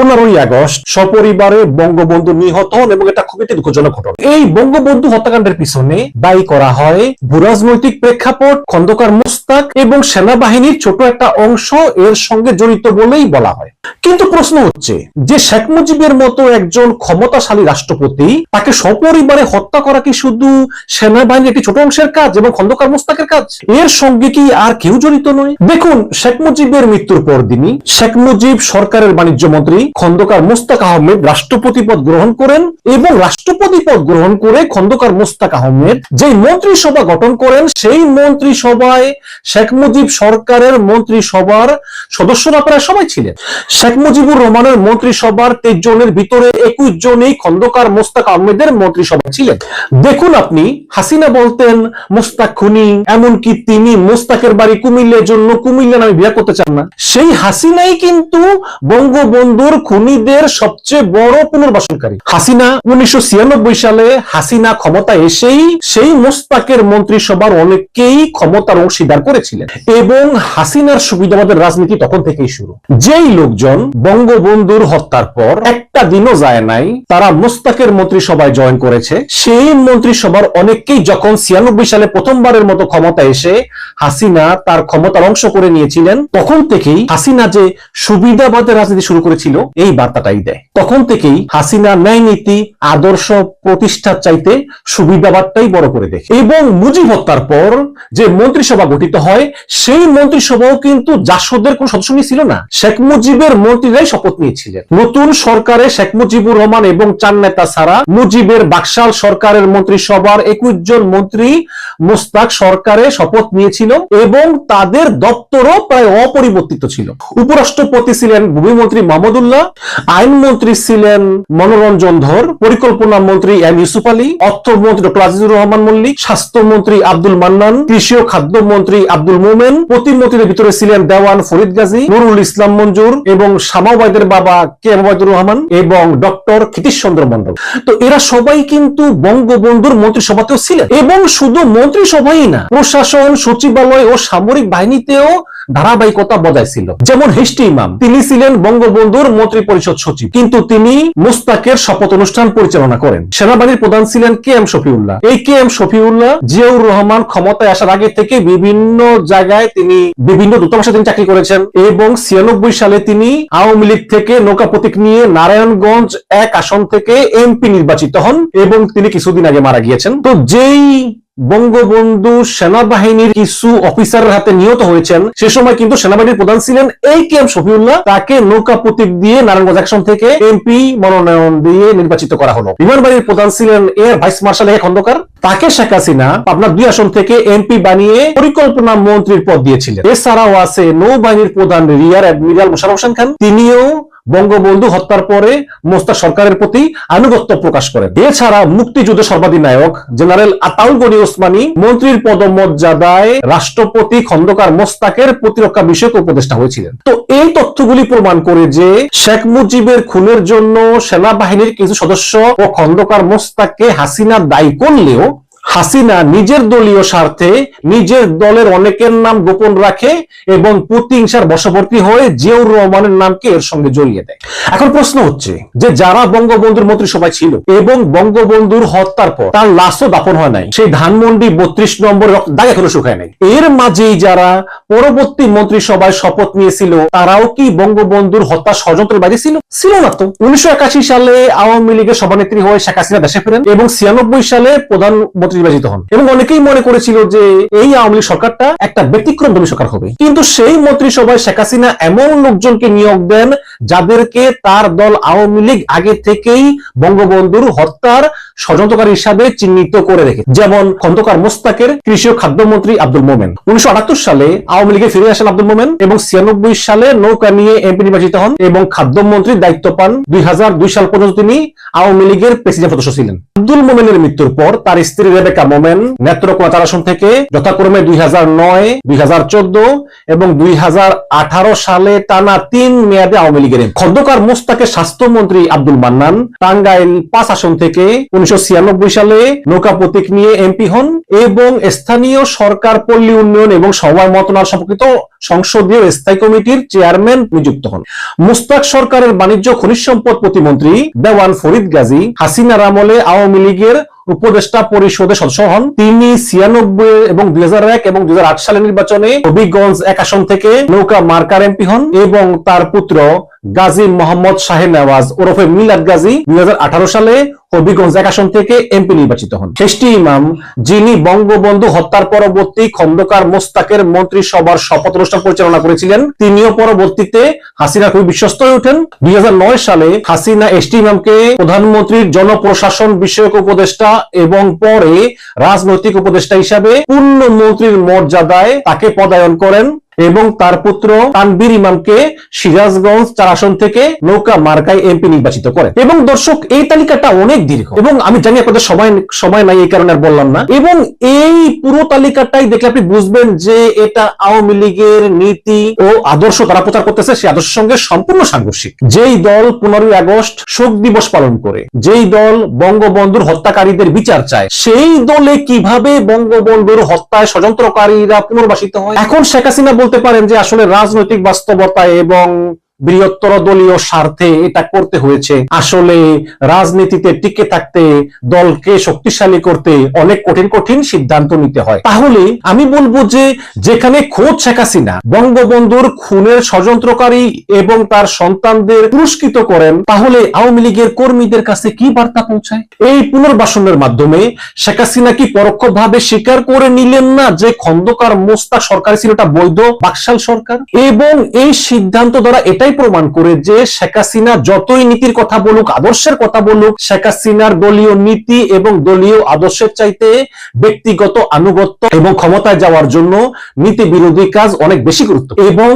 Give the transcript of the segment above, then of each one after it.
পনেরোই আগস্ট সপরিবারে বঙ্গবন্ধু নিহত হন এবং এটা খুবই একটি দুঃখজনক ঘটনা। এই বঙ্গবন্ধু হত্যাকাণ্ডের পিছনে দায়ী করা হয় ভূরাজনৈতিক প্রেক্ষাপট, খন্দকার মুস্তাক এবং সেনাবাহিনীর ছোট একটা অংশ, এর সঙ্গে জড়িত বলেই বলা হয়। কিন্তু প্রশ্ন হচ্ছে, যে শেখ মুজিবের মতো একজন ক্ষমতাশালী রাষ্ট্রপতি, তাকে সপরিবারে হত্যা করা কি শুধু সেনাবাহিনীর একটি ছোট অংশের কাজ এবং খন্দকার মুস্তাকের কাজ? এর সঙ্গে কি আর কেউ জড়িত নয়? দেখুন, শেখ মুজিবের মৃত্যুর পর দিনই শেখ মুজিব সরকারের বাণিজ্য মন্ত্রী খন্দকার মুস্তাক আহমেদ রাষ্ট্রপতি পদ গ্রহণ করেন এবং রাষ্ট্রপতি পদ গ্রহণ করে খন্দকার মুস্তাক আহমেদ যে মন্ত্রিসভা গঠন করেন, সেই মন্ত্রিসভায় শেখ মুজিব সরকারের মন্ত্রিসভার সদস্যরা প্রায় সবাই ছিলেন। শেখ মুজিবুর রহমানের মন্ত্রিসভার তেইশ জনের ভিতরে একুশ জনই খন্দকার মোস্তাক আহমেদের মন্ত্রিসভা ছিলেন। দেখুন আপনি, হাসিনা বলতেন, মোস্তাক খুনি এমনকি তিনি মোস্তাকের বাড়ি কুমিল্লার জন্য কুমিল্লা নামে বিয়ে করতে চান না। সেই হাসিনাই কিন্তু বঙ্গবন্ধুর খুনিদের সবচেয়ে বড় পুনর্বাসনকারী। হাসিনা উনিশশো সালে হাসিনা ক্ষমতা এসেই সেই মোস্তাকের মন্ত্রিসভার অনেককেই ক্ষমতার অংশীদার করেছিলেন। এবং হাসিনার সুবিধাবাদের রাজনীতি তখন থেকেই শুরু। যেই লোকজন বঙ্গবন্ধুর হত্যার পর একটা দিনও যায় নাই, তারা মোস্তাকের মন্ত্রিসভায় জয়েন করেছে। সেই মন্ত্রিসভার অনেককেই যখন ছিয়ানব্বই সালে প্রথমবারের মতো ক্ষমতা এসে হাসিনা তার ক্ষমতার অংশ করে নিয়েছিলেন, তখন থেকেই হাসিনা যে সুবিধাবাদের রাজনীতি শুরু করেছিল এই বার্তাটাই দেয়। তখন থেকেই হাসিনা ন্যায় নীতি, আদর্শ প্রতিষ্ঠার চাইতে সুবিধাবাদটাই বড় করে দেখে। এবং মুজিব হত্যার পর যে মন্ত্রিসভা গঠিত হয়, সেই মন্ত্রিসভাও কিন্তু জাসদের কোন সদস্য ছিল না। শেখ মুজিবের মন্ত্রীরাই শপথ নিয়েছিলেন। নতুন সরকারে শেখ মুজিবুর রহমান এবং চার নেতা ছাড়া মুজিবের বাকশাল সরকারের মন্ত্রিসভার একুশ জন মন্ত্রী মুস্তাক সরকারে শপথ নিয়েছিল এবং তাদের দপ্তরও প্রায় অপরিবর্তিত ছিল। উপরাষ্ট্রপতি ছিলেন ভূমিমন্ত্রী মাহমুদুল্লাহ আইনমন্ত্রী ছিলেন মনোরঞ্জন ধর, পরিকল্পনা মন্ত্রী এম ইউসুফ আলী, অর্থমন্ত্রী ডক্টর আজিজুর রহমান মল্লিক, স্বাস্থ্যমন্ত্রী আব্দুল মান্নান, কৃষি ও খাদ্যমন্ত্রী আব্দুল মোমেন প্রতিমন্ত্রীদের ভিতরে ছিলেন দেওয়ান ফরিদ গাজী, নুরুল ইসলাম মঞ্জুর এবং শামাবাইদের বাবা কে মোবাইদুর রহমান এবং ডক্টর ক্ষিতীশ চন্দ্র মন্ডল তো এরা সবাই কিন্তু বঙ্গবন্ধুর মন্ত্রিসভাতেও ছিলেন এবং শুধু মন্ত্রিসভাই না, প্রশাসন, সচিবালয় ও সামরিক বাহিনীতেও ধারাবাহিকতা বজায় ছিল যেমন হিস্টি ইমাম, তিনি ছিলেন বঙ্গবন্ধুর মন্ত্রী পরিষদ সচিব, কিন্তু তিনি মুস্তাকের শপথ অনুষ্ঠান পরিচালনা করেন। সেনাবাহিনীর প্রধান ছিলেন কে এম শফিউল্লাহ। এই কে এম শফিউল্লাহ জিয়াউর রহমান ক্ষমতায় আসার আগে থেকে বিভিন্ন জায়গায় তিনি বিভিন্ন দূতাবাসে তিনি চাকরি করেছেন এবং ছিয়ানব্বই সালে তিনি আওয়ামী লীগ থেকে নৌকা প্রতীক নিয়ে নারায়ণগঞ্জ এক আসন থেকে এমপি নির্বাচিত হন এবং তিনি কিছুদিন আগে মারা গিয়েছেন। তো যেই বঙ্গবন্ধু সেনাবাহিনীর কিছু অফিসারের হাতে নিহত হয়েছেন। সে সময় কিন্তু সেনাবাহিনীর প্রধান ছিলেন এই কে এম শফিউল্লাহ। তাকে নৌকা প্রতীক দিয়ে নারায়ণগঞ্জ অ্যাকশন থেকে এমপি মনোনয়ন দিয়ে নির্বাচিত করা হলো। বিমান বাহিনীর প্রধান ছিলেন air vice marshal A Khandakar. তাকে শেখ হাসিনা আপনার দুই আসন থেকে এমপি বানিয়ে পরিকল্পনা মন্ত্রীর পদ দিয়েছিলেন। এছাড়াও আছে নৌবাহিনীর প্রধান রিয়ার অ্যাডমিরাল মোশারফ হোসেন খান। তিনিও বঙ্গবন্ধু হত্যার পরে মোস্তাক সরকারের প্রতি আনুগত্য প্রকাশ করেন এছাড়া মুক্তিযুদ্ধ সর্বাধিনায়ক জেনারেল আতাউল গনি ওসমানী, মন্ত্রীর পদমর্যাদায় রাষ্ট্রপতি খন্দকার মোস্তাকের প্রতিরক্ষা বিষয়ক উপদেষ্টা হয়েছিলেন। তো এই তথ্যগুলি প্রমাণ করে যে শেখ মুজিবের খুনের জন্য সেনাবাহিনীর কিছু সদস্য ও খন্দকার মোস্তাককে হাসিনা দায়ী করলেও হাসিনা নিজের দলীয় স্বার্থে নিজের দলের অনেকের নাম গোপন রাখে এবং প্রতিহিংসার বশবর্তী হয়ে জিয়াউর রহমানের নামকে এর সঙ্গে জড়িয়ে দেয়। এখন প্রশ্ন হচ্ছে যে যারা বঙ্গবন্ধুর মন্ত্রিসভায় ছিল এবং বঙ্গবন্ধুর হত্যার পর তার লাশও দাপন হয় নাই, সেই ধানমন্ডি বত্রিশ নম্বর দাগ এখনও শুকায় নাই। এর মাঝেই যারা পরবর্তী মন্ত্রিসভায় শপথ নিয়েছিল, তারাও কি বঙ্গবন্ধুর হত্যা ষড়যন্ত্রের বাইরে ছিল? ছিল না তো। উনিশশো একাশি সালে আওয়ামী লীগের সভানেত্রী হয়ে শেখ হাসিনা দেশে ফেরেন এবং ছিয়ানব্বই সালে প্রধানমন্ত্রী নির্বাচিত হন। এবং অনেকেই মনে করেছিল যে এই আওয়ামী লীগ সরকারটা একটা ব্যতিক্রমধর্মী সরকার হবে। কিন্তু সেই মন্ত্রিসভায় শেখ হাসিনা এমন লোকজনকে নিয়োগ দেন যাদেরকে তার দল আওয়ামী লীগ আগে থেকেই বঙ্গবন্ধুর হত্যার ষড়যন্ত্রকারী হিসাবে চিহ্নিত করে রেখে যেমন খন্দকার মোস্তাকের কৃষি ও খাদ্যমন্ত্রী আব্দুল মোমেন। উনিশশো আটাত্তর সালে আওয়ামী লীগে ফিরে আসেন আব্দুল মোমেন এবং ছিয়ানব্বই সালে নৌকা নিয়ে এমপি নির্বাচিত হন এবং খাদ্যমন্ত্রীর দায়িত্ব পান। দুই হাজার দুই সাল পর্যন্ত তিনি আওয়ামী লীগের প্রেসিডেন্ট সদস্য ছিলেন। আব্দুল মোমেনের মৃত্যুর পর তার স্ত্রী রেবেকা মোমেন নেত্রকোনা চার আসন থেকে যথাক্রমে দুই হাজার নয়, দুই হাজার চোদ্দ এবং দুই হাজার আঠারো সালে টানা তিন মেয়াদে আওয়ামী লীগের খন্দকার মোস্তাকের স্বাস্থ্যমন্ত্রী আব্দুল মান্নান টাঙ্গাইল পাঁচ আসন থেকে উনিশশো সালে নৌকা প্রতীক নিয়ে এমপি হন এবং স্থানীয় সরকার, পল্লী উন্নয়ন এবং সময় মন্ত্রণালয় সম্পর্কিত সংসদীয় স্থায়ী কমিটির চেয়ারম্যান নিযুক্ত হন। মুস্তাক সরকারের বাণিজ্য খনিজ সম্পদ প্রতিমন্ত্রী দেওয়ান ফরিদ গাজী হাসিনার আমলে আওয়ামী লীগের উপদেষ্টা পরিষদের সদস্য হন তিনি ছিয়ানব্বই এবং দুই হাজার এক এবং দুই সালের নির্বাচনে হবিগঞ্জ এক আসন থেকে নৌকা মার্কার এমপি হন এবং তার পুত্র গাজী মোহাম্মদ শাহে নওয়াজ ওরফে মিলাদ গাজী দুই সালে হবিগঞ্জ এক আসন থেকে এমপি নির্বাচিত হন। খ্রিস্টি ইমাম, যিনি বঙ্গবন্ধু হত্যার পরবর্তী খন্দকার মোস্তাকের মন্ত্রিসভার শপথ অনুষ্ঠান পরিচালনা করেছিলেন, তিনিও পরবর্তীতে হাসিনা খুবই বিশ্বস্ত হয়ে ওঠেন। দুই সালে হাসিনা এসটি ইমামকে প্রধানমন্ত্রীর জনপ্রশাসন বিষয়ক উপদেষ্টা এবং পরে রাজনৈতিক উপদেষ্টা হিসাবে পূর্ণ মন্ত্রীর মর্যাদায় তাকে পদায়ন করেন। এবং তার পুত্র তানবীর ইমামকে সিরাজগঞ্জ চার আসন থেকে নৌকা মার্কায় এমপি নির্বাচিত করেন। এবং দর্শক, এই তালিকাটা অনেক দীর্ঘ। এবং আমি জানি আপনাদের সময় সময় নাই, এই কারণে বললাম না। এবং এই পুরো তালিকাটাই দেখলে আপনি বুঝবেন যে এটা আওয়ামী লীগের নীতি ও আদর্শ তারা প্রচার করতেছে সেই আদর্শের সঙ্গে সম্পূর্ণ সাংঘর্ষিক। যেই দল পনেরোই আগস্ট শোক দিবস পালন করে, যেই দল বঙ্গবন্ধুর হত্যাকারীদের বিচার চায়, সেই দলে কীভাবে বঙ্গবন্ধুর হত্যায় ষড়যন্ত্রকারীরা পুনর্বাসিত হয়? এখন শেখ হাসিনা বলতে পারেন যে আসলে রাজনৈতিক বাস্তবতা এবং বৃহত্তর দলীয় স্বার্থে এটা করতে হয়েছে। আসলে রাজনীতিতে টিকে থাকতে, দলকে শক্তিশালী করতে অনেক কঠিন কঠিন সিদ্ধান্ত নিতে হয়। তাহলে আমি বলব যে, যেখানে খোঁজ শেখ হাসিনা বঙ্গবন্ধুর খুনের ষড়যন্ত্রকারী এবং তার সন্তানদের পুরস্কৃত করেন, তাহলে আওয়ামী লীগের কর্মীদের কাছে কি বার্তা পৌঁছায়? এই পুনর্বাসনের মাধ্যমে শেখ হাসিনা কি পরোক্ষভাবে স্বীকার করে নিলেন না যে খন্দকার মোস্তাক সরকার ছিল এটা বৈধ বাকশাল সরকার? এবং এই সিদ্ধান্ত দ্বারা এটাই প্রমাণ করে যে শেখ হাসিনা যতই নীতির কথা বলুক, আদর্শের কথা বলুক, শেখ হাসিনার দলীয় নীতি এবং দলীয় আদর্শের চাইতে ব্যক্তিগত আনুগত্য এবং ক্ষমতায় যাওয়ার জন্য নীতি বিরোধী কাজ অনেক বেশি গুরুত্ব। এবং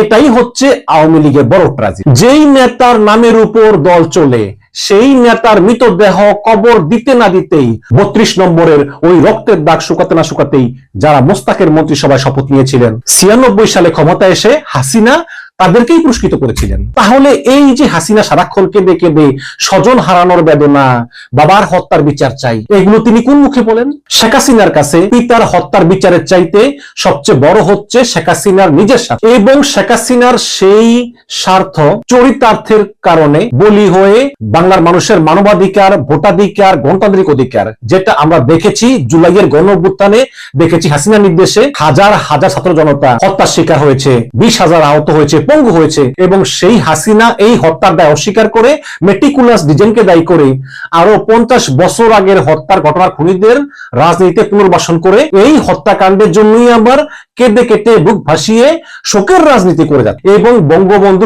এটাই হচ্ছে আওয়ামী লীগের বড় ট্রাজি যেই নেতার নামের উপর দল চলে, সেই নেতার মৃতদেহ কবর দিতে না দিতেই বত্রিশ নম্বরের ওই রক্তের দাগ শুকাতে না শুকাতেই যারা মোস্তাকের মন্ত্রিসভায় শপথ নিয়েছিলেন, ছিয়ানব্বই সালে ক্ষমতা এসে হাসিনা তাদেরকেই পুরস্কৃত করেছিলেন। তাহলে এই যে হাসিনা সারাক্ষণ কেঁদে কেঁদে স্বজন হারানোর বেদনা, বাবার হত্যার বিচার চাই, এগুলো তিনি কোন মুখে বলেন? শেখ হাসিনার কাছে পিতার হত্যার বিচারের চাইতে সবচেয়ে বড় হচ্ছে শেখ হাসিনার নিজের স্বার্থ। এবং শেখ হাসিনার সেই স্বার্থ চরিতার্থের কারণে বলি হয়ে বাংলার মানুষের মানবাধিকার, ভোটাধিকার, গণতান্ত্রিক অধিকার, যেটা আমরা দেখেছি জুলাইয়ের গণ অভ্যুত্থানে দেখেছি হাসিনা নির্দেশে হাজার হাজার ছাত্র জনতা হত্যার শিকার হয়েছে, বিশ হাজার আহত হয়েছে পঙ্গু হয়েছে এবং সেই হাসিনা এই হত্যার দায় অস্বীকার করে মেটিকুলাস ডিজাইনকে দায়ী করে আরও পঞ্চাশ বছর আগের হত্যার ঘটনার খুনিদের রাজনীতিতে পুনর্বাসন করে এই হত্যাকাণ্ডের জন্যই আবার কেঁদে কেটে বুক ভাসিয়ে শোকের রাজনীতি করে যাচ্ছে। এবং বঙ্গবন্ধু